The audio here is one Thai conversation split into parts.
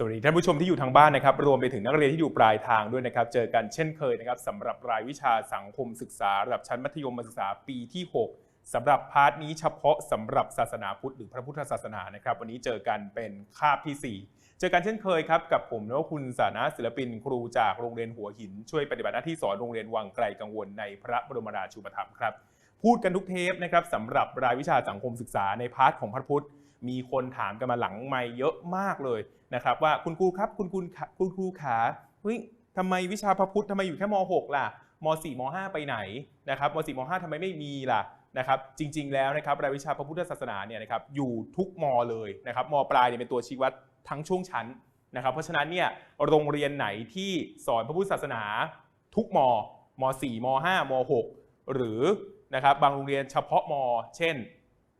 สวัสดีท่านผู้ชมที่อยู่ทางบ้านนะครับ รวมไปถึงนักเรียนที่อยู่ปลายทางด้วยนะครับ เจอกันเช่นเคยนะครับสำหรับรายวิชาสังคมศึกษาระดับชั้นมัธยมศึกษาปีที่ 6สำหรับพาร์ทนี้เฉพาะสำหรับศาสนาพุทธหรือพระพุทธศาสนานะครับ วันนี้เจอกันเป็นคาบที่ 4 เจอกันเช่นเคยครับกับผมนวคุณสานะศิลปิน ครูจากโรงเรียนหัวหิน ช่วยปฏิบัติหน้าที่สอนโรงเรียนวังไกลกังวลในพระบรมราชูปถัมภ์ครับพูดกันทุกเทปนะครับสำหรับรายวิชาสังคมศึกษาในพาร์ทของพระพุทธ มีคนถามกันมาหลังไม่เยอะมากเลยนะครับว่าคุณครูครับคุณคุณคุณครูขาเฮ้ยทำไมวิชาพระพุทธทำไมอยู่แค่ม .6 ล่ะม .4 ม .5 ไปไหนนะครับม .4 ม .5 ทำไมไม่มีล่ะนะครับจริง ๆ แล้วนะครับรายวิชาพระพุทธศาสนาเนี่ยนะครับอยู่ทุกม เลยนะครับม ปลายเนี่ยเป็นตัวชี้วัดทั้งช่วงชั้นนะครับเพราะฉะนั้นเนี่ยโรงเรียนไหนที่สอนพระพุทธศาสนาทุกมม .4 ม .5 ม .6 หรือนะครับบางโรงเรียนเฉพาะม เช่น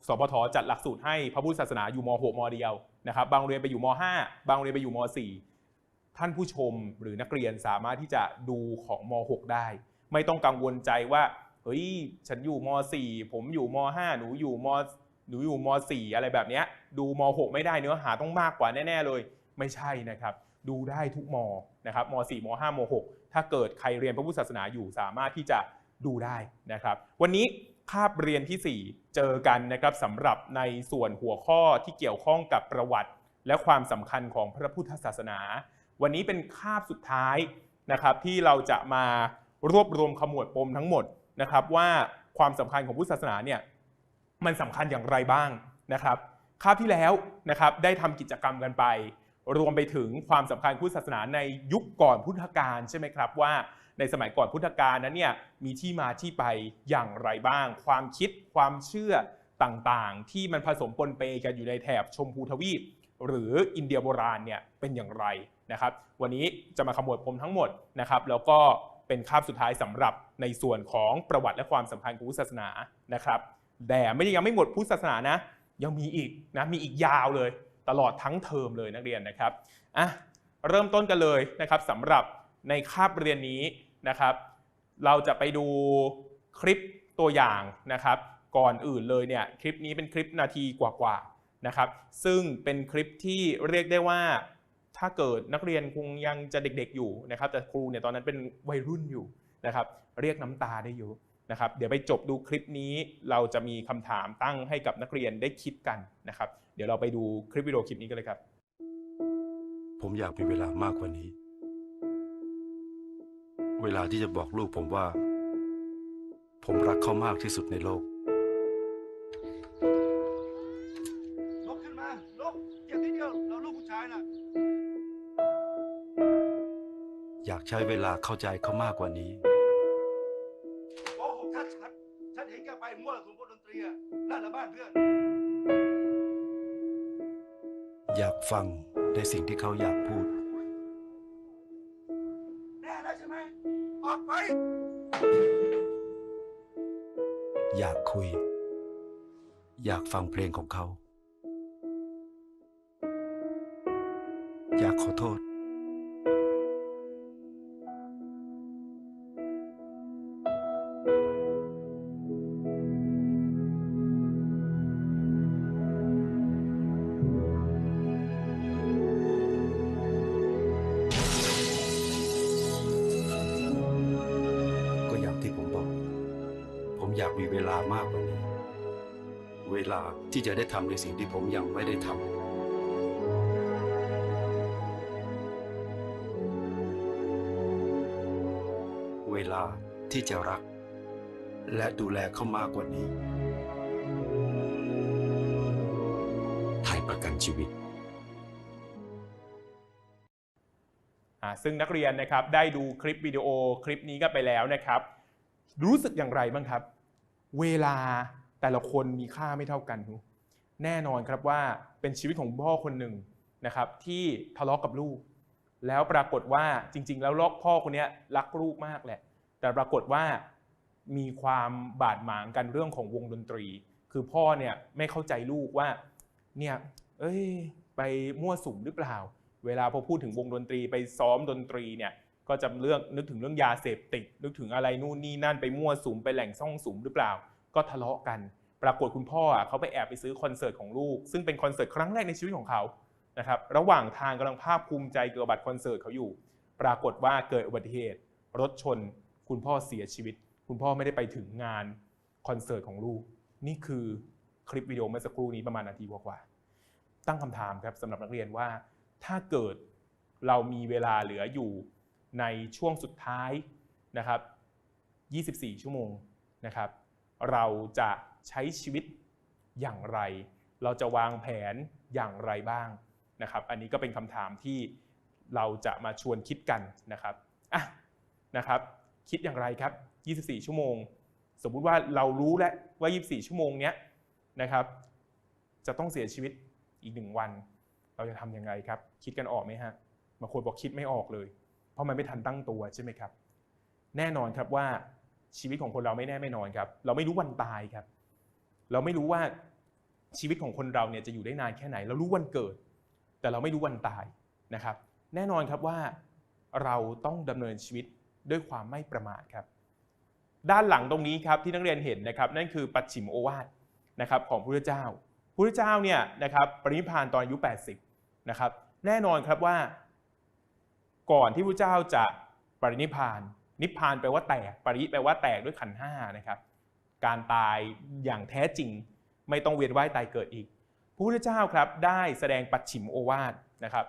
สพทจัดหลักสูตรให้พระพุทธศาสนาอยู่ม .6 มเดียวนะครับ บางเรียนไปอยู่ม .5 บางโรงเรียนไปอยู่ม .4 ท่านผู้ชมหรือนักเรียนสามารถที่จะดูของม .6 ได้ ไม่ต้องกังวลใจว่าเฮ้ยฉันอยู่ม .4 ผมอยู่ม .5 หนูอยู่มหนูอยู่ม .4 อะไรแบบนี้ดูม .6 ไม่ได้เนื้อหาต้องมากกว่าแน่ๆเลย ไม่ใช่นะครับ ดูได้ทุกมนะครับม .4 ม .5 ม .6 ถ้าเกิดใครเรียนพระพุทธศาสนาอยู่สามารถที่จะดูได้นะครับ วันนี้ คาบเรียนทีสี่ 4 เจอกันนะครับสำหรับในส่วนหัวข้อที่เกี่ยวข้องกับประวัติ และความสำคัญของพระพุทธศาสนา วันนี้เป็นคาบสุดท้ายนะครับที่เราจะมารวบรวมขมวดปมทั้งหมดนะครับว่าความสำคัญของพุทธศาสนาเนี่ยมันสำคัญอย่างไรบ้างนะครับคาบที่แล้วนะครับได้ทำกิจกรรมกันไป รวมไปถึงความสำคัญพุทธศาสนาในยุคก่อนพุทธกาลใช่ไหมครับว่า ในสมัยก่อนพุทธกาลนั้นเนี่ยมีที่มาที่ไปอย่างไรบ้าง ความคิดความเชื่อต่างๆ ที่มันผสมปนเปกันอยู่ในแถบชมพูทวีป หรืออินเดียโบราณเนี่ยเป็นอย่างไรนะครับ วันนี้จะมาขมวดปมทั้งหมดนะครับ แล้วก็เป็นคาบสุดท้ายสำหรับในส่วนของประวัติและความสำคัญของพุทธศาสนานะครับแต่ไม่ได้ยังไม่หมดพุทธศาสนานะ ยังมีอีกนะมีอีกยาวเลย ตลอดทั้งเทอมเลยนักเรียนนะครับอะเริ่มต้นกันเลยนะครับสำหรับในคาบเรียนนี้ นะครับ เราจะไปดูคลิปตัวอย่างนะครับ ก่อนอื่นเลยเนี่ยคลิปนี้เป็นคลิปนาทีกว่าๆนะครับ ซึ่งเป็นคลิปที่เรียกได้ว่าถ้าเกิดนักเรียนคงยังจะเด็กๆอยู่นะครับ แต่ครูเนี่ยตอนนั้นเป็นวัยรุ่นอยู่นะครับ เรียกน้ำตาได้อยู่นะครับเดี๋ยวไปจบดูคลิปนี้เราจะมีคำถามตั้งให้กับนักเรียนได้คิดกันนะครับ เดี๋ยวเราไปดูคลิปวิดีโอคลิปนี้กันเลยครับ ผมอยากมีเวลามากกว่านี้ เวลาที่จะบอกลูกผมว่า ผมรักเขามากที่สุดในโลกลุกขึ้นมาลุกเจ็บนิดเดียวเราลูกผู้ชายน่ะอยากใช้เวลาเข้าใจเขามากกว่านี้โอ้โหชัดชัดฉันเห็นแกไปมั่วสุมพวกดนตรีอะนั่นละบ้านเพื่อน อยากฟังในสิ่งที่เขาอยากพูด อยากฟังเพลงของเขา อยากขอโทษ ก็อย่างที่ผมบอก ผมอยากมีเวลามากกว่านี้เวลา ที่จะได้ทำในสิ่งที่ผมยังไม่ได้ทำเวลาที่จะรัก และดูแลเขามากกว่านี้ ไทยประกันชีวิต ซึ่งนักเรียนนะครับได้ดูคลิปวิดีโอคลิปนี้กันไปแล้วนะครับ รู้สึกอย่างไรบ้างครับ เวลา แต่ละคนมีค่าไม่เท่ากันแน่นอนครับว่าเป็นชีวิตของพ่อคนหนึ่งนะครับที่ทะเลาะกับลูก แล้วปรากฏว่าจริง ๆ แล้วลอกพ่อคนนี้รักลูกมากแหละ แต่ปรากฏว่ามีความบาดหมางกันเรื่องของวงดนตรี คือพ่อเนี่ยไม่เข้าใจลูกว่าเนี่ยเอ้ยไปมั่วสุมหรือเปล่า เวลาพอพูดถึงวงดนตรีไปซ้อมดนตรีเนี่ยก็จะเรื่องนึกถึงเรื่องยาเสพติดนึกถึงอะไรนู่นนี่นั่นไปมั่วสุมไปแหล่งซ่องสุมหรือเปล่า ก็ทะเลาะกัน ปรากฏคุณพ่อเขาไปแอบไปซื้อคอนเสิร์ตของลูก ซึ่งเป็นคอนเสิร์ตครั้งแรกในชีวิตของเขานะครับระหว่างทางกำลังภาคภูมิใจเกี่ยวกับบัตรคอนเสิร์ตเขาอยู่ ปรากฏว่าเกิดอุบัติเหตุ รถชน คุณพ่อเสียชีวิต คุณพ่อไม่ได้ไปถึงงานคอนเสิร์ตของลูก นี่คือคลิปวิดีโอเมื่อสักครู่นี้ประมาณนาทีกว่าๆตั้งคำถามครับสำหรับนักเรียนว่าถ้าเกิดเรามีเวลาเหลืออยู่ในช่วงสุดท้ายนะครับ 24 ชั่วโมงนะครับ เราจะใช้ชีวิตอย่างไร เราจะวางแผนอย่างไรบ้างนะครับ อันนี้ก็เป็นคำถามที่เราจะมาชวนคิดกันนะครับอะนะครับ คิดอย่างไรครับ 24 ชั่วโมง สมมุติว่าเรารู้แล้วว่า 24 ชั่วโมงเนี้ยนะครับ จะต้องเสียชีวิตอีกหนึ่งวัน เราจะทำยังไงครับ คิดกันออกไหมฮะบางคนบอกคิดไม่ออกเลย เพราะมันไม่ทันตั้งตัวใช่ไหมครับ แน่นอนครับว่า ชีวิตของคนเราไม่แน่ไม่นอนครับ เราไม่รู้วันตายครับ เราไม่รู้ว่าชีวิตของคนเราเนี่ยจะอยู่ได้นานแค่ไหน เรารู้วันเกิด แต่เราไม่รู้วันตายนะครับ แน่นอนครับว่าเราต้องดำเนินชีวิตด้วยความไม่ประมาทครับ ด้านหลังตรงนี้ครับที่นักเรียนเห็นนะครับ นั่นคือปัจฉิมโอวาทนะครับของพระเจ้าพระเจ้าเนี่ยนะครับปรินิพพานตอนอายุ 80นะครับแน่นอนครับว่า ก่อนที่พระเจ้าจะปรินิพาน นิพพานแปลว่าแตก ปริแปลว่าแตกด้วยขันห้านะครับ การตายอย่างแท้จริง ไม่ต้องเวียนว่ายตายเกิดอีกพระพุทธเจ้าครับได้แสดงปัจฉิมโอวาทนะครับ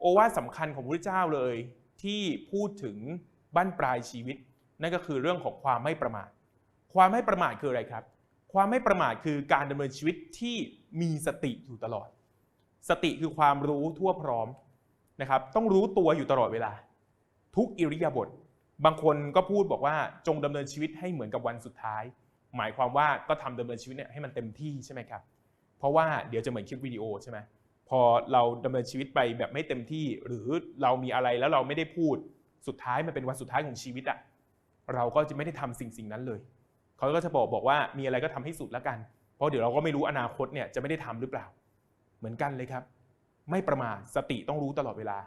โอวาทสำคัญของพระพุทธเจ้าเลย ที่พูดถึงบั้นปลายชีวิต นั่นก็คือเรื่องของความไม่ประมาท ความไม่ประมาทคืออะไรครับ ความไม่ประมาทคือการดำเนินชีวิตที่มีสติอยู่ตลอด สติคือความรู้ทั่วพร้อมนะครับ ต้องรู้ตัวอยู่ตลอดเวลา ทุกอิริยาบถ บางคนก็พูดบอกว่าจงดำเนินชีวิตให้เหมือนกับวันสุดท้าย หมายความว่าก็ทำดำเนินชีวิตเนี่ยให้มันเต็มที่ใช่ไหมครับ เพราะว่าเดี๋ยวจะเหมือนคลิปวิดีโอใช่ไหมพอเราดำเนินชีวิตไปแบบไม่เต็มที่ หรือเรามีอะไรแล้วเราไม่ได้พูดสุดท้ายมันเป็นวันสุดท้ายของชีวิตอะเราก็จะไม่ได้ทำสิ่งสิ่งนั้นเลยเขาก็จะบอกบอกว่ามีอะไรก็ทำให้สุดแล้วกัน เพราะเดี๋ยวเราก็ไม่รู้อนาคตเนี่ยจะไม่ได้ทำหรือเปล่า เหมือนกันเลยครับ ไม่ประมาทสติต้องรู้ตลอดเวลา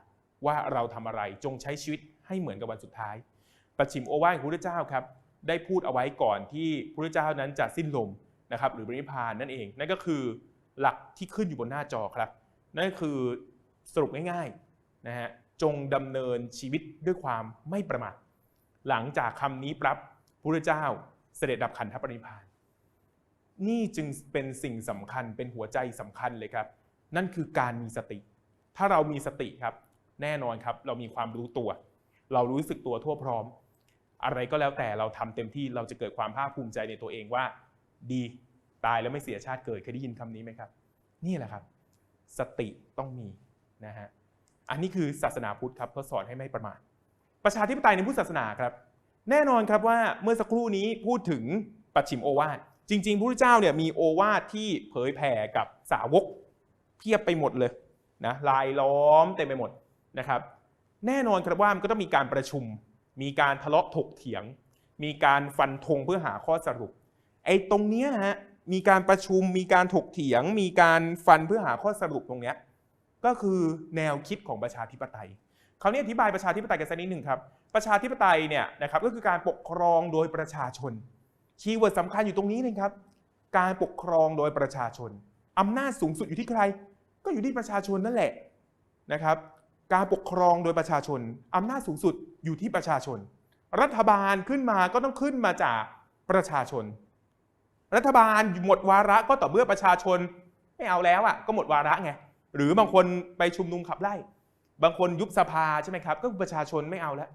ว่าเราทำอะไรจงใช้ชีวิตให้เหมือนกับวันสุดท้าย ปัจฉิมโอวาทของพระพุทธเจ้าครับได้พูดเอาไว้ก่อนที่พระพุทธเจ้านั้นจะสิ้นลมนะครับหรือปรินิพานนั่นเอง นั่นก็คือหลักที่ขึ้นอยู่บนหน้าจอครับ นั่นคือสรุปง่ายๆนะฮะจงดำเนินชีวิตด้วยความไม่ประมาทหลังจากคำนี้ปรับพระพุทธเจ้าเสด็จดับขันธปรินิพพาน นี่จึงเป็นสิ่งสำคัญเป็นหัวใจสำคัญเลยครับ นั่นคือการมีสติ ถ้าเรามีสติครับ แน่นอนครับ เรามีความรู้ตัว เรารู้สึกตัวทั่วพร้อม อะไรก็แล้วแต่เราทำเต็มที่เราจะเกิดความภาคภูมิใจในตัวเองว่า ดีตายแล้วไม่เสียชาติเกิดเคยได้ยินคำนี้ไหมครับ นี่แหละครับ สติต้องมีนะฮะอันนี้คือศาสนาพุทธครับเขาสอนให้ไม่ประมาทประชาธิปไตยในพุทธศาสนาครับ แน่นอนครับว่าเมื่อสักครู่นี้พูดถึงปัจฉิมโอวาทจริงๆพระพุทธเจ้าเนี่ยมีโอวาทที่เผยแผ่กับสาวกเพียบไปหมดเลยนะลายล้อมเต็มไปหมดนะครับ แน่นอนครับว่ามันก็ต้องมีการประชุม มีการทะเลาะถกเถียง มีการฟันธงเพื่อหาข้อสรุป ไอ้ตรงเนี้ยฮะมีการประชุมมีการถกเถียง มีการฟันเพื่อหาข้อสรุปตรงเนี้ยก็คือแนวคิดของประชาธิปไตยเขาวนี้อธิบายประชาธิปไตยกันสักนิดหนึ่งครับประชาธิปไตยเนี่ยนะครับก็คือการปกครองโดยประชาชนคีย์เวิร์ดสำคัญอยู่ตรงนี้เลยครับ การปกครองโดยประชาชนอำนาจสูงสุดอยู่ที่ใคร ก็อยู่ที่ประชาชนนั่นแหละนะครับ การปกครองโดยประชาชน อำนาจสูงสุดอยู่ที่ประชาชน รัฐบาลขึ้นมาก็ต้องขึ้นมาจากประชาชน รัฐบาลหมดวาระก็ต่อเมื่อประชาชนไม่เอาแล้วอะก็หมดวาระไงหรือบางคนไปชุมนุมขับไล่ บางคนยุบสภาใช่ไหมครับ ก็ประชาชนไม่เอาแล้ว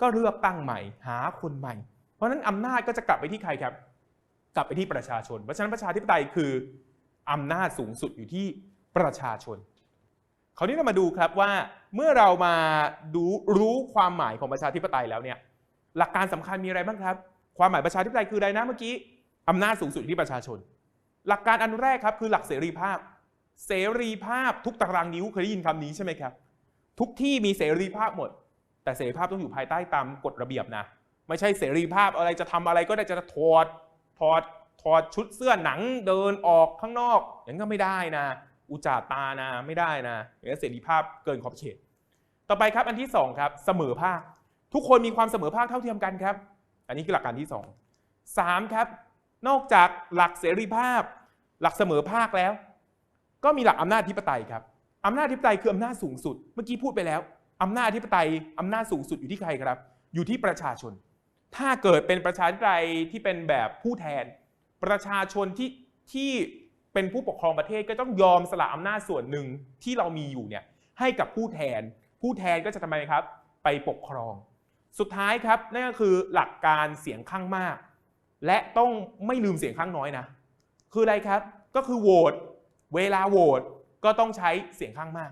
ก็เลือกตั้งใหม่ หาคนใหม่ เพราะฉะนั้นอำนาจก็จะกลับไปที่ใครครับ กลับไปที่ประชาชน เพราะฉะนั้นประชาธิปไตยคืออำนาจสูงสุดอยู่ที่ประชาชน คราวนี้เรามาดูครับว่าเมื่อเรามาดูรู้ความหมายของประชาธิปไตยแล้วเนี่ยหลักการสำคัญมีอะไรบ้างครับ ความหมายประชาธิปไตยคืออะไรนะเมื่อกี้อำนาจสูงสุดที่ประชาชน หลักการอันแรกครับคือหลักเสรีภาพ เสรีภาพทุกตารางนิ้วเคยได้ยินคำนี้ใช่ไหมครับ ทุกที่มีเสรีภาพหมด แต่เสรีภาพต้องอยู่ภายใต้ตามกฎระเบียบนะ ไม่ใช่เสรีภาพอะไรจะทำอะไรก็ได้จะถอดถอดถอดชุดเสื้อหนังเดินออกข้างนอกอย่างนั้นก็ไม่ได้นะ อุจจาตานะไม่ได้นะอย่างนั้เสรีภาพเกินขอบเขต ต่อไปครับอันที่สองครับเสมอภาค ทุกคนมีความเสมอภาคเท่าเทียมกันครับ อันนี้คือหลักการที่สองสามครับ นอกจากหลักเสรีภาพ หลักเสมอภาคแล้ว ก็มีหลักอำนาจธิปไตยครับอำนาจอธิปไตยคืออำนาจสูงสุด เมื่อกี้พูดไปแล้วอำนาจอธิปไตยอำนาจสูงสุดอยู่ที่ใครครับ อยู่ที่ประชาชน ถ้าเกิดเป็นประชาธิปไตยที่เป็นแบบผู้แทน ประชาชนที่ที่ เป็นผู้ปกครองประเทศก็ต้องยอมสละอำนาจส่วนหนึ่งที่เรามีอยู่เนี่ยให้กับผู้แทน ผู้แทนก็จะทำไมครับ ไปปกครอง สุดท้ายครับนั่นก็คือหลักการเสียงข้างมาก และต้องไม่ลืมเสียงข้างน้อยนะ คืออะไรครับก็คือโหวตเวลาโหวตก็ต้องใช้เสียงข้างมาก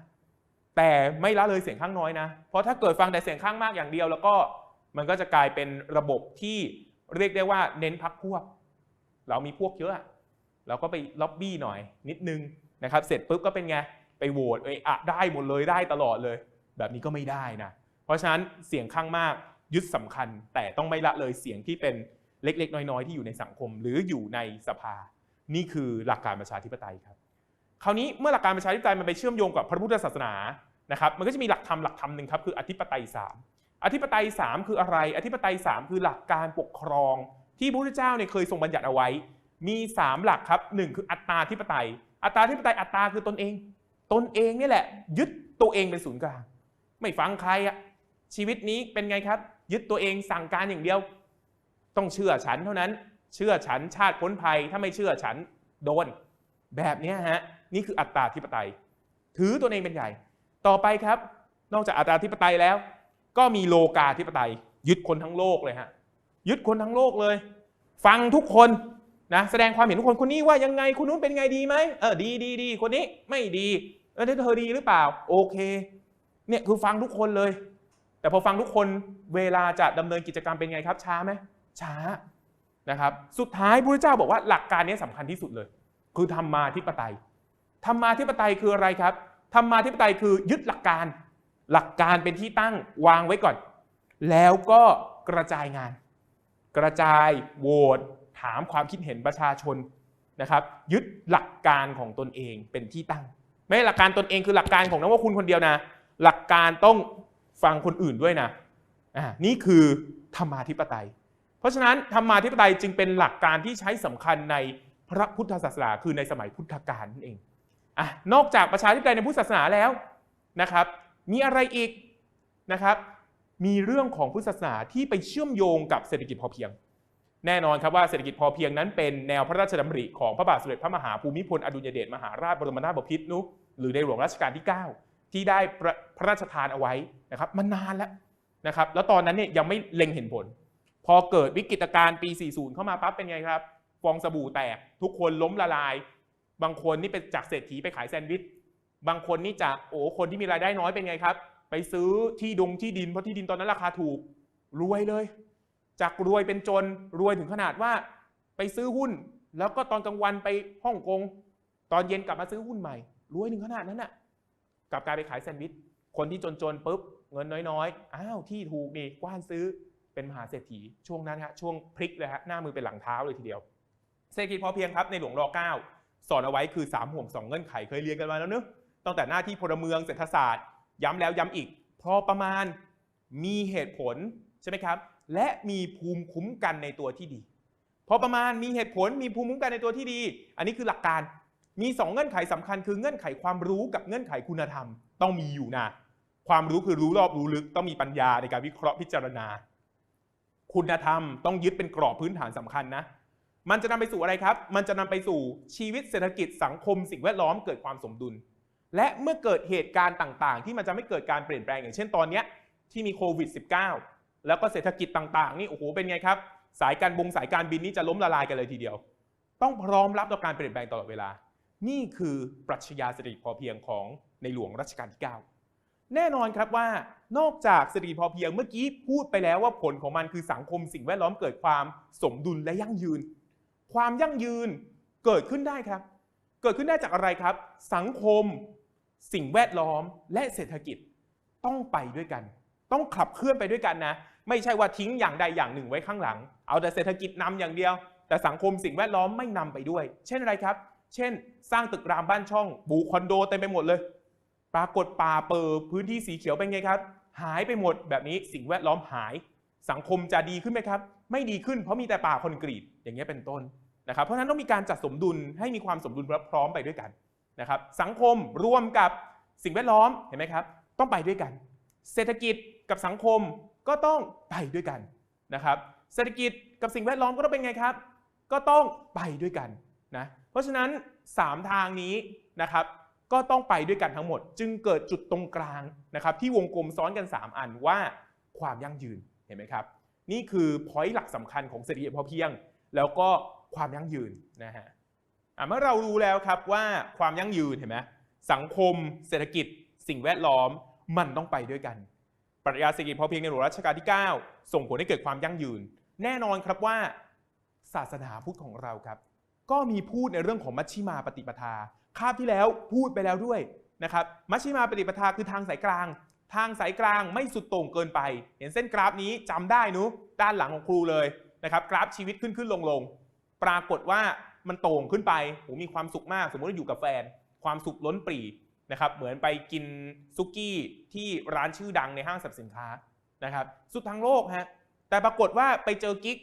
แต่ไม่ละเลยเสียงข้างน้อยนะ เพราะถ้าเกิดฟังแต่เสียงข้างมากอย่างเดียว แล้วก็มันก็จะกลายเป็นระบบที่เรียกได้ว่าเน้นพักพวก เรามีพวกเยอะอะ เราก็ไปล็อบบี้หน่อยนิดนึงนะครับเสร็จปุ๊บก็เป็นไงไปโหวตเอยอะได้หมดเลยได้ตลอดเลย แบบนี้ก็ไม่ได้นะเพราะฉะนั้นเสียงข้างมากยึดสำคัญ แต่ต้องไม่ละเลยเสียงที่เป็นเล็กๆ น้อยๆ ที่อยู่ในสังคม หรืออยู่ในสภา นี่คือหลักการประชาธิปไตยครับ คราวนี้เมื่อหลักการประชาธิปไตยมันไปเชื่อมโยงกับพระพุทธศาสนานะครับมันก็จะมีหลักธรรมหลักธรรมหนึ่งครับคืออธิปไตยสามอธิปไตยสามคืออะไร อธิปไตยสามคือหลักการปกครองที่พระพุทธเจ้าเนี่ยเคยทรงบัญญัติเอาไว้ มีสามหลักครับหนึ่งคืออัตตาธิปไตย อัตตาธิปไตยอัตตาคือตนเอง ตนเองนี่แหละ ยึดตัวเองเป็นศูนย์กลาง ไม่ฟังใครอะชีวิตนี้เป็นไงครับ ยึดตัวเองสั่งการอย่างเดียว ต้องเชื่อฉันเท่านั้น เชื่อฉันชาติพ้นภัย ถ้าไม่เชื่อฉันโดน แบบนี้ฮะนี่คืออัตตาธิปไตย ถือตัวเองเป็นใหญ่ ต่อไปครับ นอกจากอัตตาธิปไตยแล้ว ก็มีโลกาธิปไตย ยึดคนทั้งโลกเลยฮะยึดคนทั้งโลกเลย ฟังทุกคน นะแสดงความเห็นทุกคนคนนี้ว่ายังไงคนนู้นเป็นไงดีไหมเออดีดีดีคนนี้ไม่ดีเออเธอดีหรือเปล่า โอเคเนี่ยคือฟังทุกคนเลย แต่พอฟังทุกคนเวลาจะดำเนินกิจกรรมเป็นไงครับ ช้าไหมช้านะครับสุดท้ายพระเจ้าบอกว่าหลักการนี้สำคัญที่สุดเลย คือธรรมาธิปไตยธรรมาธิปไตยคืออะไรครับธรรมาธิปไตยคือยึดหลักการ หลักการเป็นที่ตั้งวางไว้ก่อน แล้วก็กระจายงาน กระจายโหวต ถามความคิดเห็นประชาชนนะครับยึดหลักการของตนเองเป็นที่ตั้ง ไม่หลักการตนเองคือหลักการของนักว่าคุณคนเดียวนะ หลักการต้องฟังคนอื่นด้วยนะอ่านี่คือธรรมาธิปไตย เพราะฉะนั้นธรรมาธิปไตยจึงเป็นหลักการที่ใช้สำคัญในพระพุทธศาสนาคือในสมัยพุทธกาลนั่นเองอะนอกจากประชาธิปไตยในพุทธศาสนาแล้วนะครับ มีอะไรอีกนะครับ มีเรื่องของพุทธศาสนาที่ไปเชื่อมโยงกับเศรษฐกิจพอเพียง แน่นอนครับว่าเศรษฐกิจพอเพียงนั้นเป็นแนวพระราชดำริของพระบาทสมเด็จพระมหาภูมิพลอดุลยเดชมหาราชบรมนาถบพิตรนุหรือในหลวงรัชกาลที่ 9 ที่ได้พระพระราชทานเอาไว้นะครับมานานแล้วนะครับแล้วตอนนั้นเนี่ยยังไม่เล็งเห็นผล พอเกิดวิกฤตการณ์ปี 40 เข้ามาปั๊บเป็นไงครับฟองสบู่แตก ทุกคนล้มละลาย บางคนนี่เป็นจากเศรษฐีไปขายแซนด์วิชบางคนนี่จากโอ้คนที่มีรายได้น้อยเป็นไงครับ ไปซื้อที่ดงที่ดินเพราะที่ดินตอนนั้นราคาถูกรวยเลย จากรวยเป็นจนรวยถึงขนาดว่า ไปซื้อหุ้น แล้วก็ตอนกลางวันไปฮ่องกงตอนเย็นกลับมาซื้อหุ้นใหม่ รวยถึงขนาดนั้นน่ะกลับกลายไปขายแซนด์วิชคนที่จนๆปุ๊บเงินน้อยๆอ้าวที่ถูกนี่กว้านซื้อเป็นมหาเศรษฐีช่วงนั้นฮะช่วงพลิกเลยฮะหน้ามือเป็นหลังเท้าเลยทีเดียว เศรษฐกิจพอเพียงครับในหลวงร9สอนเอาไว้คือ 3 ห่วง 2 เงื่อนไขเคยเรียนกันมาแล้วเนอะตั้งแต่หน้าที่พลเมืองเศรษฐศาสตร์ ย้ำแล้วย้ำอีก พอประมาณมีเหตุผลใช่ไหมครับ และมีภูมิคุ้มกันในตัวที่ดี พอประมาณมีเหตุผลมีภูมิคุ้มกันในตัวที่ดี อันนี้คือหลักการมี 2 เงื่อนไขสำคัญคือเงื่อนไขความรู้กับเงื่อนไขคุณธรรม ต้องมีอยู่นะความรู้คือรู้รอบรู้ลึกต้องมีปัญญาในการวิเคราะห์พิจารณา คุณธรรมต้องยึดเป็นกรอบพื้นฐานสำคัญนะมันจะนำไปสู่อะไรครับ มันจะนำไปสู่ชีวิตเศรษฐกิจสังคมสิ่งแวดล้อมเกิดความสมดุล และเมื่อเกิดเหตุการณ์ต่าง ๆ ที่มันจะไม่เกิดการเปลี่ยนแปลงอย่างเช่นตอนเนี้ยที่มีโควิด -19 แล้วก็เศรษฐกิจต่างๆนี่โอ้โหเป็นไงครับ สายการบงสายการบินนี่จะล้มละลายกันเลยทีเดียว ต้องพร้อมรับต่อการเปลี่ยนแปลงตลอดเวลา นี่คือปรัชญาเศรษฐกิจพอเพียงของในหลวงรัชกาลที่ 9 แน่นอนครับว่านอกจากเศรษฐกิจพอเพียงเมื่อกี้พูดไปแล้วว่าผลของมันคือสังคมสิ่งแวดล้อมเกิดความสมดุลและยั่งยืน ความยั่งยืนเกิดขึ้นได้ครับ เกิดขึ้นได้จากอะไรครับ สังคม สิ่งแวดล้อมและเศรษฐกิจต้องไปด้วยกัน ต้องขับเคลื่อนไปด้วยกันนะ ไม่ใช่ว่าทิ้งอย่างใดอย่างหนึ่งไว้ข้างหลัง เอาแต่เศรษฐกิจนำอย่างเดียว แต่สังคมสิ่งแวดล้อมไม่นำไปด้วย เช่นอะไรครับ เช่น สร้างตึกรามบ้านช่องบูคอนโดเต็มไปหมดเลย ปรากฏป่าเปิดพื้นที่สีเขียวเป็นไงครับ หายไปหมดแบบนี้สิ่งแวดล้อมหาย สังคมจะดีขึ้นไหมครับ ไม่ดีขึ้นเพราะมีแต่ป่าคอนกรีตอย่างเงี้ยเป็นต้นนะครับเพราะฉะนั้นต้องมีการจัดสมดุลให้มีความสมดุลพร้อมไปด้วยกันนะครับสังคมร่วมกับสิ่งแวดล้อมเห็นไหมครับ ต้องไปด้วยกัน เศรษฐกิจกับสังคม ก็ต้องไปด้วยกันนะครับ เศรษฐกิจกับสิ่งแวดล้อมก็ต้องเป็นไงครับ ก็ต้องไปด้วยกันนะเพราะฉะนั้น 3 ทางนี้นะครับก็ต้องไปด้วยกันทั้งหมด จึงเกิดจุดตรงกลางนะครับที่วงกลมซ้อนกัน 3 อันว่าความยั่งยืนเห็นไหมครับ นี่คือพอยต์หลักสำคัญของเศรษฐกิจพอเพียง แล้วก็ความยั่งยืนนะฮะอะเมื่อเรารู้แล้วครับว่าความยั่งยืนเห็นไหมสังคม เศรษฐกิจ สิ่งแวดล้อมมันต้องไปด้วยกัน ปรัชญาเศรษฐกิจพอเพียงในหลวงรัชกาลที่ 9 ส่งผลให้เกิดความยั่งยืน แน่นอนครับว่า ศาสนาพุทธของเราครับ ก็มีพูดในเรื่องของมัชชิมาปฏิปทาคาบที่แล้วพูดไปแล้วด้วยนะครับมัชชิมาปฏิปทาคือทางสายกลาง ทางสายกลางไม่สุดโต่งเกินไป เห็นเส้นกราฟนี้จำได้นุด้านหลังของครูเลยนะครับกราฟชีวิตขึ้นขึ้นลงลงปรากฏว่ามันโต่งขึ้นไปโหมีความสุขมาก สมมติว่าอยู่กับแฟน ความสุขล้นปรี นะครับเหมือนไปกินซุกี้ที่ร้านชื่อดังในห้างสรรพสินค้านะครับสุดทางโลกฮะแต่ปรากฏว่าไปเจอกิ๊ก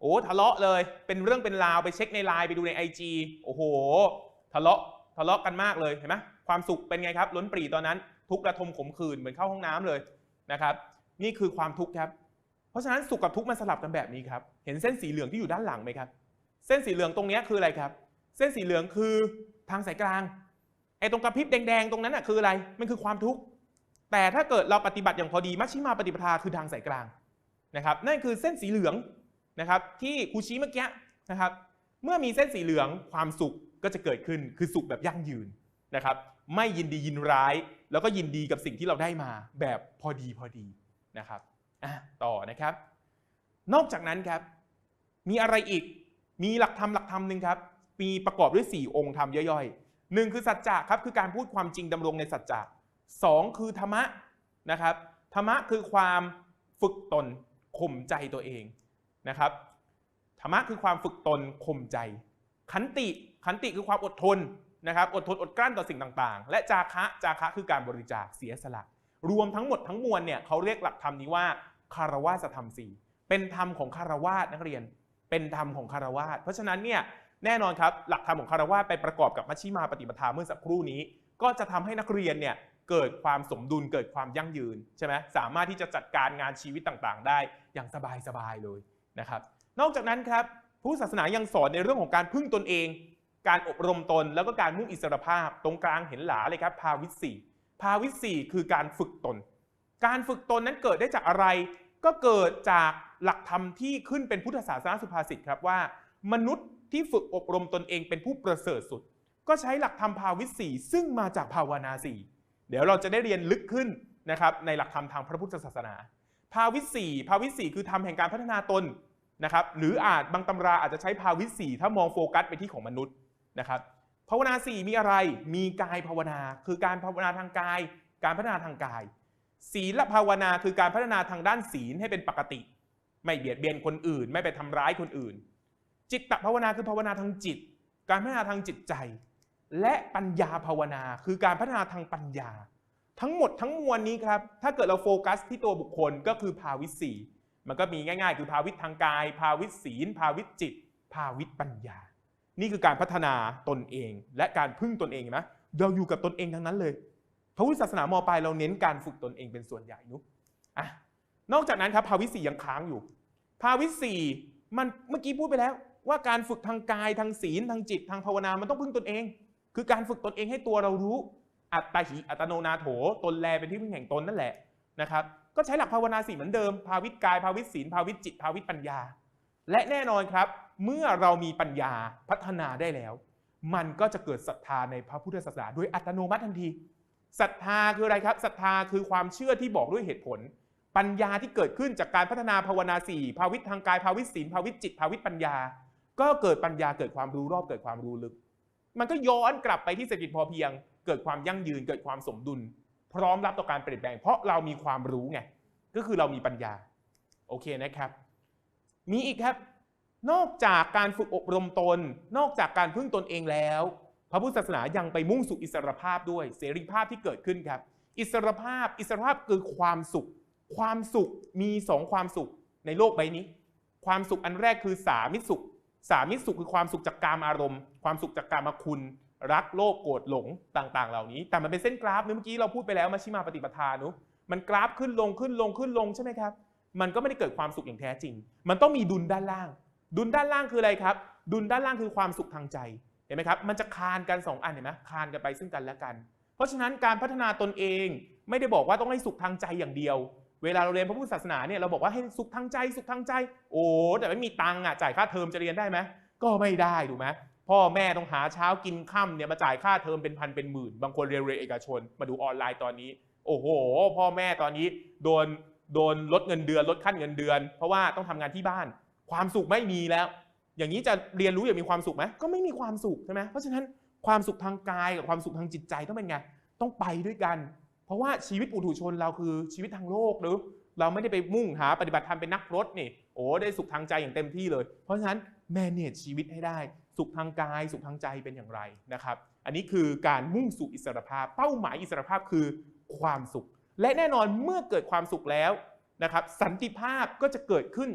โอ้ทะเลาะเลยเป็นเรื่องเป็นราวไปเช็คในไลน์ไปดูใน IG โอ้โห ทะเลาะทะเลาะกันมากเลยเห็นไหมความสุขเป็นไงครับ ล้นปรีตอนนั้น ทุกระทมขมขื่นเหมือนเข้าห้องน้ำเลยนะครับนี่คือความทุกข์ครับ เพราะฉะนั้นสุขกับทุกข์มันสลับกันแบบนี้ครับเห็นเส้นสีเหลืองที่อยู่ด้านหลังไหมครับ เส้นสีเหลืองตรงนี้คืออะไรครับ เส้นสีเหลืองคือทางสายกลาง ไอ้ตรงกระพริบแดงๆตรงนั้นอะคืออะไร มันคือความทุกข์ แต่ถ้าเกิดเราปฏิบัติอย่างพอดีมัชชิมาปฏิปทาคือทางสายกลางนะครับ นั่นคือเส้นสีเหลืองนะครับที่ครูชี้เมื่อกี้นะครับ เมื่อมีเส้นสีเหลืองความสุขก็จะเกิดขึ้นคือสุขแบบยั่งยืนนะครับ ไม่ยินดียินร้าย แล้วก็ยินดีกับสิ่งที่เราได้มาแบบพอดีพอดีนะครับอะต่อนะครับ นอกจากนั้นครับ มีอะไรอีก มีหลักธรรมหลักธรรมหนึ่งครับ มีประกอบด้วย 4 องค์ธรรมย่อยๆ หนึ่งคือสัจจะครับคือการพูดความจริงดำรงในสัจจะสองคือธรรมะนะครับธรรมะคือความฝึกตนข่มใจตัวเองนะครับธรรมะคือความฝึกตนข่มใจ ขันติขันติคือความอดทนนะครับอดทนอดกลั้นต่อสิ่งต่างๆ และจาคะจาคะคือการบริจาคเสียสละ รวมทั้งหมดทั้งมวลเนี่ยเขาเรียกหลักธรรมนี้ว่าคารวะธรรมสี่เป็นธรรมของคารวาสนักเรียน เป็นธรรมของคารวาสเพราะฉะนั้นเนี่ย แน่นอนครับหลักธรรมของคารวาสไปประกอบกับมัชชิมาปฏิปทาเมื่อสักครู่นี้ ก็จะทำให้นักเรียนเนี่ยเกิดความสมดุลเกิดความยั่งยืนใช่ไหมสามารถที่จะจัดการงานชีวิตต่างๆ ได้อย่างสบายๆเลยนะครับ นอกจากนั้นครับพุทธศาสนายังสอนในเรื่องของการพึ่งตนเอง การอบรมตนแล้วก็การมุ่งอิสรภาพ ตรงกลางเห็นหลาเลยครับภาวิสีภาวิสีคือการฝึกตน การฝึกตนนั้นเกิดได้จากอะไร ก็เกิดจากหลักธรรมที่ขึ้นเป็นพุทธศาสนาสุภาษิตครับว่า มนุษย์ ที่ฝึกอบรมตนเองเป็นผู้ประเสริฐสุด ก็ใช้หลักธรรมภาวิสีซึ่งมาจากภาวนาสีเดี๋ยวเราจะได้เรียนลึกขึ้นนะครับในหลักธรรมทางพระพุทธศาสนา ภาวิสีภาวิสีคือธรรมแห่งการพัฒนาตนนะครับหรืออาจบางตำราอาจจะใช้ภาวิสีถ้ามองโฟกัสไปที่ของมนุษย์นะครับภาวนาสี่มีอะไร มีกายภาวนา คือการภาวนาทางกาย การพัฒนาทางกาย ศีลภาวนาคือการพัฒนาทางด้านศีลให้เป็นปกติ ไม่เบียดเบียนคนอื่น ไม่ไปทำร้ายคนอื่น จิตตภาวนาคือภาวนาทางจิต การพัฒนาทางจิตใจ และปัญญาภาวนาคือการพัฒนาทางปัญญา ทั้งหมดทั้งมวลนี้ครับ ถ้าเกิดเราโฟกัสที่ตัวบุคคลก็คือภาวิสีมันก็มีง่าย ๆ คือภาวิตทางกาย ภาวิศีล ภาวิจิต ภาวิตปัญญา นี่คือการพัฒนาตนเอง และการพึ่งตนเองนไหมเราอยู่กับตนเองทั้งนั้นเลยพระพุทธศาสนามอปลายเราเน้นการฝึกตนเองเป็นส่วนใหญ่นุอะนอกจากนั้นครับภาวิสียังค้างอยู่ ภาวิสีมันเมื่อกี้พูดไปแล้ว ว่าการฝึกทางกายทางศีลทางจิตทางภาวนา มันต้องพึ่งตนเอง คือการฝึกตนเองให้ตัวเรารู้ อัตตาหิอัตโนนาโถ ตนแลเป็นที่พึ่งแห่งตนนั่นแหละนะครับ ก็ใช้หลักภาวนาสี่เหมือนเดิม ภาวิตกาย ภาวิตศีล ภาวิตจิต ภาวิตปัญญา และแน่นอนครับ เมื่อเรามีปัญญาพัฒนาได้แล้ว มันก็จะเกิดศรัทธาในพระพุทธศาสนาโดยอัตโนมัติทันที ศรัทธาคืออะไรครับ ศรัทธาคือความเชื่อที่บอกด้วยเหตุผล ปัญญาที่เกิดขึ้นจากการพัฒนาภาวนาสี่ภาวิตทางกาย ภาวิตศีล ภาวิตจิต ภาวิตปัญญา ก็เกิดปัญญาเกิดความรู้รอบเกิดความรู้ลึก มันก็ย้อนกลับไปที่เศรษฐกิจพอเพียง เกิดความยั่งยืนเกิดความสมดุล พร้อมรับต่อการเปลี่ยนแปลง เพราะเรามีความรู้ไงก็คือเรามีปัญญาโอเคนะครับ มีอีกครับ นอกจากการฝึกอบรมตน นอกจากการพึ่งตนเองแล้ว พระพุทธศาสนายังไปมุ่งสู่อิสรภาพด้วยเสรีภาพที่เกิดขึ้นครับ อิสรภาพอิสรภาพคือความสุข ความสุขมีสองความสุขในโลกใบนี้ ความสุขอันแรกคือสามิสุข สามิตรสุขคือความสุขจากกามอารมณ์ ความสุขจากกามคุณ รักโลภโกรธหลงต่าง ๆ เหล่านี้ แต่มันเป็นเส้นกราฟเมื่อกี้เราพูดไปแล้วมาชิมาปฏิปทานุมันกราฟขึ้นลงขึ้นลงขึ้นลงใช่ไหมครับ มันก็ไม่ได้เกิดความสุขอย่างแท้จริง มันต้องมีดุลด้านล่าง ดุลด้านล่างคืออะไรครับ ดุลด้านล่างคือความสุขทางใจ เห็นไหมครับ มันจะคานกันสองอันเห็นไหมคานกันไปซึ่งกันและกัน เพราะฉะนั้นการพัฒนาตนเองไม่ได้บอกว่าต้องให้สุขทางใจอย่างเดียว เวลาเราเรียนพระพุทธศาสนาเนี่ยเราบอกว่าให้สุขทางใจสุขทางใจ โอ้แต่ไม่มีตังค์อะจ่ายค่าเทอมจะเรียนได้ไหมก็ไม่ได้ถูกไหมพ่อแม่ต้องหาเช้ากินค่ำเนี่ยมาจ่ายค่าเทอมเป็นพันเป็นหมื่น บางคนเรียนเรียนเอกชน มาดูออนไลน์ตอนนี้ โอ้โห พ่อแม่ตอนนี้โดนโดนลดเงินเดือนลดขั้นเงินเดือน เพราะว่าต้องทำงานที่บ้าน ความสุขไม่มีแล้ว อย่างนี้จะเรียนรู้อย่างมีความสุขไหมก็ไม่มีความสุขใช่ไหมเพราะฉะนั้นความสุขทางกายกับความสุขทางจิตใจต้องเป็นไงต้องไปด้วยกัน เพราะว่าชีวิตปุถุชนเราคือชีวิตทางโลกหรือเราไม่ได้ไปมุ่งหาปฏิบัติธรรมเป็นนักรถนี่โอ้ได้สุขทางใจอย่างเต็มที่เลย เพราะฉะนั้น manage ชีวิตให้ได้ สุขทางกาย สุขทางใจเป็นอย่างไรนะครับ อันนี้คือการมุ่งสู่อิสรภาพ เป้าหมายอิสรภาพคือความสุข และแน่นอนเมื่อเกิดความสุขแล้วนะครับสันติภาพก็จะเกิดขึ้น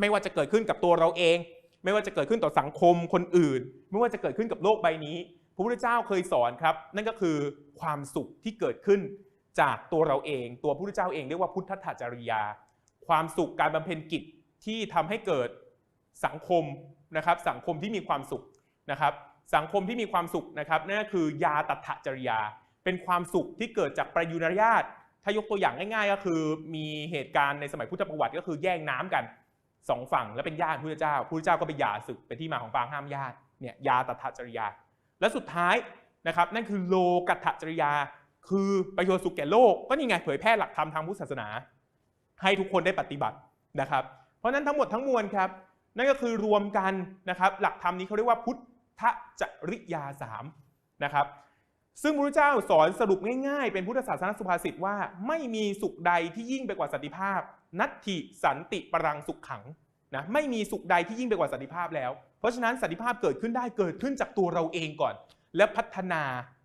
ไม่ว่าจะเกิดขึ้นกับตัวเราเอง ไม่ว่าจะเกิดขึ้นต่อสังคมคนอื่น ไม่ว่าจะเกิดขึ้นกับโลกใบนี้ ระพุทธเจ้าเคยสอนครับ นั่นก็คือความสุขที่เกิดขึ้นจากตัวเราเอง ตัวพระพุทธเจ้าเองเรียกว่าพุทธถจริยา ความสุขการบำเพ็ญกิจที่ทำให้เกิดสังคมนะครับ สังคมที่มีความสุขนะครับ สังคมที่มีความสุขนะครับนั่นก็คือยาตัถจริยา เป็นความสุขที่เกิดจากประยุรญาตถ้ายกตัวอย่างง่ายๆ ก็คือมีเหตุการณ์ในสมัยพุทธประวัติก็คือแย่งน้ำกันสองฝั่งแล้วเป็นญาติพระเจ้าพระเจ้าก็ไปหย่าศึกเป็นที่มาของปางห้ามญาติเนี่ยยาตัถจริยา และสุดท้ายนะครับนั่นคือโลกัตถจริยา คือประโยชน์สุขแก่โลกก็นี่ไงเผยแพร่หลักธรรมทางพุทธศาสนา ให้ทุกคนได้ปฏิบัตินะครับ เพราะนั้นทั้งหมดทั้งมวลครับ นั่นก็คือรวมกันนะครับ หลักธรรมนี้เขาเรียกว่าพุทธจริยาสามนะครับซึ่งพระพุทธเจ้าสอนสรุปง่ายๆ เป็นพุทธศาสนสุภาษิตว่า ไม่มีสุขใดที่ยิ่งไปกว่าสันติภาพ นัตถิสันติปรังสุขขังนะไม่มีสุขใดที่ยิ่งไปกว่าสันติภาพแล้ว เพราะฉะนั้นสันติภาพเกิดขึ้นได้เกิดขึ้นจากตัวเราเองก่อน และพัฒนา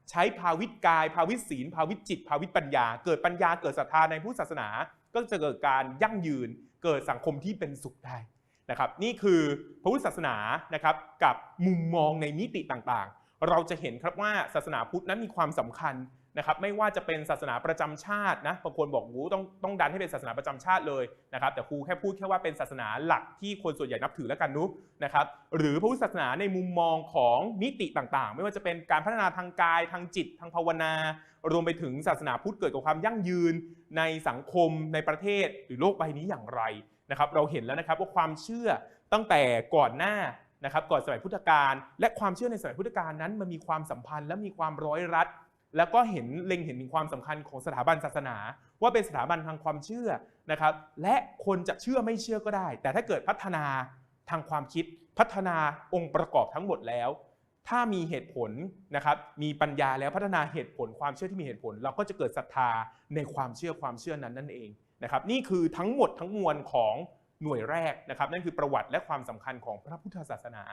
ใช้ภาวิตกาย ภาวิตศีล ภาวิตจิต ภาวิตปัญญา เกิดปัญญาเกิดศรัทธาในพุทธศาสนา ก็จะเกิดการยั่งยืน เกิดสังคมที่เป็นสุขได้นะครับ นี่คือพระพุทธศาสนานะครับกับมุมมองในมิติต่างๆ เราจะเห็นครับว่าศาสนาพุทธนั้นมีความสำคัญ นะครับไม่ว่าจะเป็นศาสนาประจำชาตินะบางคนบอกวูต้องต้องดันให้เป็นศาสนาประจำชาติเลยนะครับแต่ครูแค่พูดแค่ว่าเป็นศาสนาหลักที่คนส่วนใหญ่นับถือแล้วกันนุนะครับหรือพระพุทธศาสนาในมุมมองของมิติต่างๆ ไม่ว่าจะเป็นการพัฒนาทางกายทางจิต ทางภาวนารวมไปถึงศาสนาพุทธเกิดกับความยั่งยืน ในสังคมในประเทศหรือโลกใบนี้อย่างไรนะครับเราเห็นแล้วนะครับว่าความเชื่อตั้งแต่ก่อนหน้านะครับก่อนสมัยพุทธกาลและความเชื่อในสมัยพุทธกาลนั้นมันมีความสัมพันธ์และมีความร้อยรัด แล้วก็เห็นเล็งเห็นถึงความสำคัญของสถาบันศาสนา ว่าเป็นสถาบันทางความเชื่อนะครับ และคนจะเชื่อไม่เชื่อก็ได้ แต่ถ้าเกิดพัฒนาทางความคิดพัฒนาองค์ประกอบทั้งหมดแล้ว ถ้ามีเหตุผลนะครับมีปัญญาแล้วพัฒนาเหตุผลความเชื่อที่มีเหตุผล เราก็จะเกิดศรัทธาในความเชื่อความเชื่อนั้นนั่นเองนะครับ นี่คือทั้งหมดทั้งมวลของหน่วยแรกนะครับนั่นคือประวัติและความสำคัญของพระพุทธศาสนา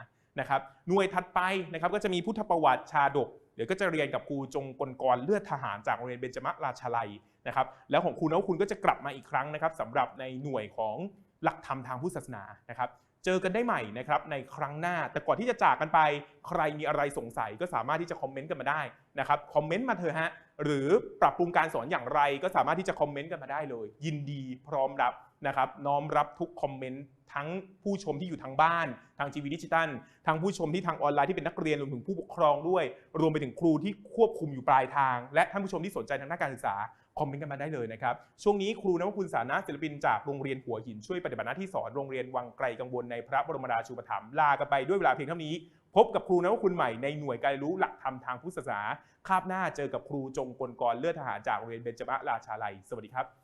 นะครับ หน่วยถัดไปนะครับก็จะมีพุทธประวัติชาดก เดี๋ยวก็จะเรียนกับครูจงกลกรเลือดทหารจากโรงเรียนเบญจมราชาลัยนะครับแล้วของครูนวคุณก็จะกลับมาอีกครั้งนะครับสำหรับในหน่วยของหลักธรรมทางพุทธศาสนานะครับเจอกันได้ใหม่นะครับในครั้งหน้า แต่ก่อนที่จะจากกันไป ใครมีอะไรสงสัยก็สามารถที่จะคอมเมนต์กันมาได้นะครับคอมเมนต์มาเถอะฮะหรือปรับปรุงการสอนอย่างไรก็สามารถที่จะคอมเมนต์กันมาได้เลย ยินดีพร้อมรับ นะครับน้อมรับทุกคอมเมนต์ทั้งผู้ชมที่อยู่ทางบ้าน ทางทีวีดิจิตัลทั้งผู้ชมที่ทางออนไลน์ที่เป็นนักเรียนรวมถึงผู้ปกครองด้วย รวมไปถึงครูที่ควบคุมอยู่ปลายทาง และท่านผู้ชมที่สนใจทางด้านการศึกษาคอมเมนต์กันมาได้เลยนะครับ ช่วงนี้ครูนวคุณสานะศิลปินจากโรงเรียนหัวหินช่วยปฏิบัติหน้าที่สอนโรงเรียนวังไกลกังวลในพระบรมราชูปถัมภ์ลากันไปด้วยเวลาเพียงเท่านี้ พบกับครูนวคุณใหม่ในหน่วยการรู้หลักธรรมทางพุทธศาสนาคาบหน้าเจอกับครูจงกลกรเลือดทหารจากโรงเรียนเบญจมราชาลัย สวัสดีครับ